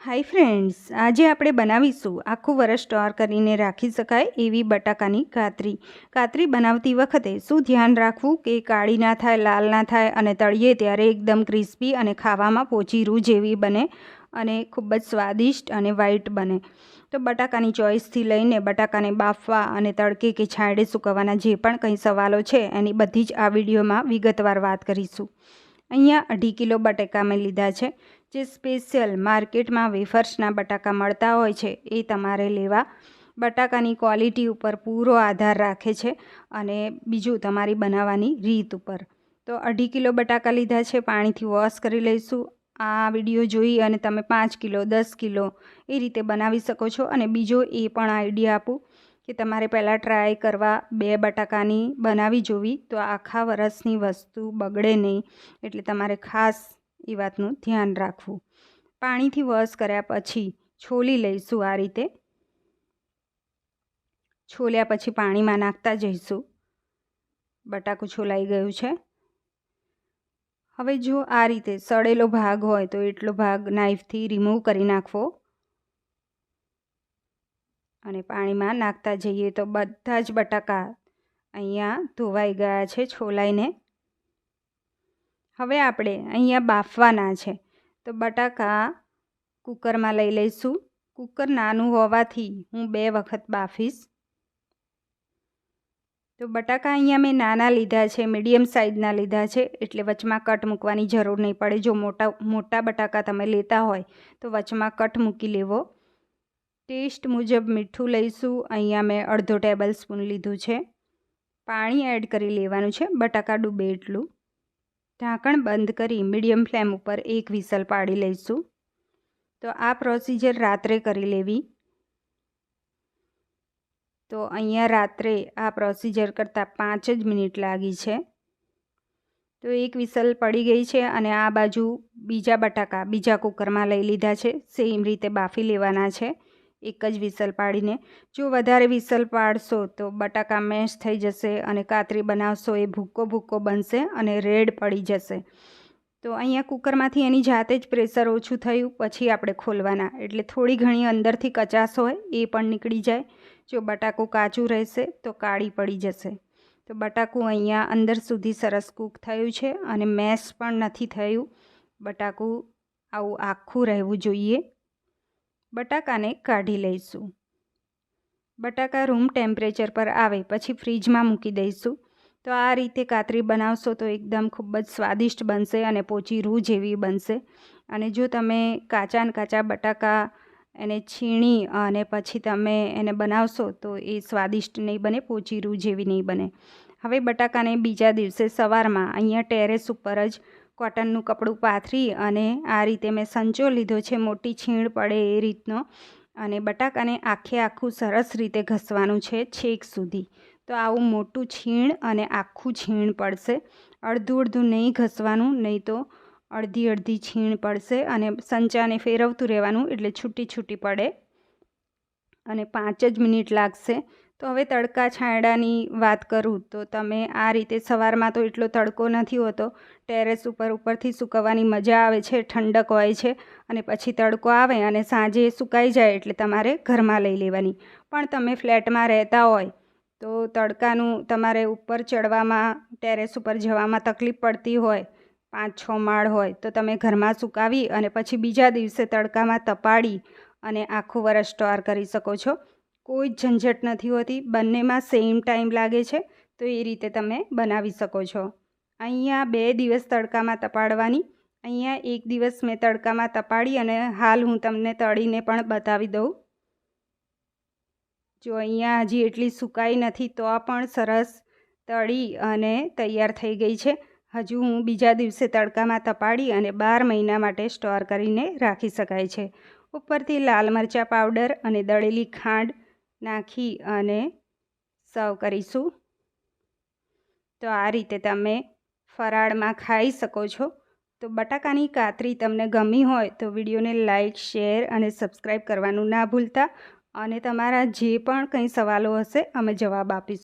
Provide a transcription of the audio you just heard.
Hi friends, આજે આપણે બનાવીશું આખું વરસ સ્ટોર કરીને રાખી શકાય એવી બટાકાની કાતરી. કાતરી બનાવતી વખતે શું ધ્યાન રાખવું કે કાળી ના થાય, લાલ ના થાય અને તળીએ ત્યારે એકદમ ક્રિસ્પી અને ખાવામાં પોચી રૂ જેવી બને અને ખૂબ જ સ્વાદિષ્ટ અને વ્હાઈટ બને. તો બટાકાની ચોઈસથી લઈને બટાકાને બાફવા અને તડકે કે છાંયડે સૂકવવાના જે પણ કંઈ સવાલો છે એની બધી જ આ વિડીયોમાં વિગતવાર વાત કરીશું. અહીંયા અઢી કિલો બટાકા મેં લીધા છે. જે સ્પેશિયલ માર્કેટમાં વેફર્સના બટાકા મળતા હોય છે, એ તમારે લેવા. બટાકાની ક્વોલિટી ઉપર પૂરો આધાર રાખે છે અને બીજું તમારી બનાવવાની રીત ઉપર. તો અઢી કિલો બટાકા લીધા છે, પાણીથી વોશ કરી લઈશું. આ વીડિયો જોઈ અને તમે પાંચ કિલો, દસ કિલો એ રીતે બનાવી શકો છો. અને બીજો એ પણ આઈડિયા આપું કે તમારે પહેલાં ટ્રાય કરવા બે બટાકાની બનાવી જોવી. તો આખા વરસની વસ્તુ બગડે નહીં. એટલે તમારે ખાસ એ વાતનું ધ્યાન રાખવું. પાણીથી વોશ કર્યા પછી છોલી લઈશું આ રીતે. છોલ્યા પછી પાણીમાં નાખતા જઈશું. બટાકું છોલાઈ ગયું છે. હવે જો આ રીતે સડેલો ભાગ હોય તો એટલો ભાગ નાઈફથી રિમૂવ કરી નાખવો. અને પાણીમાં નાખતા જઈએ તો બધા જ બટાકા અહીંયા ધોવાઈ ગયા છે છોલાઈને. હવે આપણે અહીંયા બાફવાના છે. તો બટાકા કુકરમાં લઈ લઈશું. કુકર નાનું હોવાથી હું બે વખત બાફીશ. તો બટાકા અહીંયા મેં નાના લીધા છે, મીડિયમ સાઇઝના લીધા છે, એટલે વચમાં કટ મૂકવાની જરૂર નહીં પડે. જો મોટા મોટા બટાકા તમે લેતા હોય, તો વચમાં કટ મૂકી લેવો. ટેસ્ટ મુજબ મીઠું લઈશું. અહીંયા મેં અડધો ટેબલ સ્પૂન લીધું છે. પાણી એડ કરી લેવાનું છે. બટાકા ડૂબે એટલું. ઢાંકણ બંધ કરી મીડિયમ ફ્લેમ ઉપર એક વિસલ પાડી લઈશું. તો આ પ્રોસિજર રાત્રે કરી લેવી. તો અહીંયા રાત્રે આ પ્રોસિજર કરતાં પાંચ જ મિનિટ લાગી છે. તો એક વિસલ પડી ગઈ છે અને આ બાજુ બીજા બટાકા બીજા કુકરમાં લઈ લીધા છે. સેમ રીતે બાફી લેવાના છે. એક જ વિસલ પાડીને, જો વધારે વિસલ પાડશો તો બટાકા મેશ થઈ જશે અને કાતરી બનાવશો એ ભૂક્કો ભૂક્કો બનશે અને રેડ પડી જશે. તો અહીંયા કુકરમાંથી એની જાતે જ પ્રેશર ઓછું થયું, પછી આપણે ખોલવાના. એટલે થોડી ઘણી અંદરથી કચાશ હોય એ પણ નીકળી જાય. જો બટાકું કાચું રહેશે તો કાળી પડી જશે. તો બટાકું અહીંયા અંદર સુધી સરસ કૂક થયું છે અને મેશ પણ નથી થયું. બટાકું આવું આખું રહેવું જોઈએ. બટાકાને કાઢી લઈશું. બટાકા રૂમ ટેમ્પરેચર પર આવે પછી ફ્રીજમાં મૂકી દઈશું. તો આ રીતે કાતરી બનાવશો તો એકદમ ખૂબ જ સ્વાદિષ્ટ બનશે અને પોચી રૂ જેવી બનશે. અને જો તમે કાચા ને કાચા બટાકા એને છીણી અને પછી તમે એને બનાવશો તો એ સ્વાદિષ્ટ નહીં બને, પોચી રૂ જેવી નહીં બને. હવે બટાકાને બીજા દિવસે સવારમાં અહીંયા ટેરેસ ઉપર જ કોટનનું કપડું પાથરી અને આ રીતે મેં સંચો લીધો છે. મોટી છીણ પડે એ રીતનો અને બટાકાને આખે આખું સરસ રીતે ઘસવાનું છે છેક સુધી. તો આવું મોટું છીણ અને આખું છીણ પડશે. અડધું અડધું નહીં ઘસવાનું, નહીં તો અડધી અડધી છીણ પડશે અને સંચાને ફેરવતું રહેવાનું એટલે છૂટી છૂટી પડે અને પાંચ જ મિનિટ લાગશે. તો હવે તડકા છાંયડાની વાત કરું તો તમે આ રીતે સવારમાં તો એટલો તડકો નથી હોતો. ટેરેસ ઉપર ઉપરથી સૂકવવાની મજા આવે છે, ઠંડક હોય છે અને પછી તડકો આવે અને સાંજે સુકાઈ જાય એટલે તમારે ઘરમાં લઈ લેવાની. પણ તમે ફ્લેટમાં રહેતા હોય તો તડકાનું તમારે ઉપર ચડવામાં, ટેરેસ ઉપર જવામાં તકલીફ પડતી હોય પાંચ છ માળ હોય, તો તમે ઘરમાં સુકાવી અને પછી બીજા દિવસે તડકામાં તપાડી અને આખું વરસ સ્ટોર કરી શકો છો. કોઈ જ ઝંઝટ નથી હોતી. બંનેમાં સેમ ટાઈમ લાગે છે. તો એ રીતે તમે બનાવી શકો છો. અહીંયા બે દિવસ તડકામાં તપાડવાની. અહીંયા એક દિવસ મેં તડકામાં તપાડી અને હાલ હું તમને તળીને પણ બતાવી દઉં. જો અહીંયા હજી એટલી સુકાઈ નથી તો પણ સરસ તળી અને તૈયાર થઈ ગઈ છે. હજુ હું બીજા દિવસે તડકામાં તપાડી અને બાર મહિના માટે સ્ટોર કરીને રાખી શકાય છે. ઉપરથી લાલ મરચાં પાવડર અને દળેલી ખાંડ નાખી અને સર્વ કરીશું. તો આ રીતે તમે ફરાળમાં ખાઈ શકો છો. તો બટાકાની કાતરી તમને ગમી હોય તો વિડીયોને લાઇક શેર અને સબસ્ક્રાઈબ કરવાનું ના ભૂલતા. અને તમારા જે પણ કંઈ સવાલો હશે અમે જવાબ આપીશું.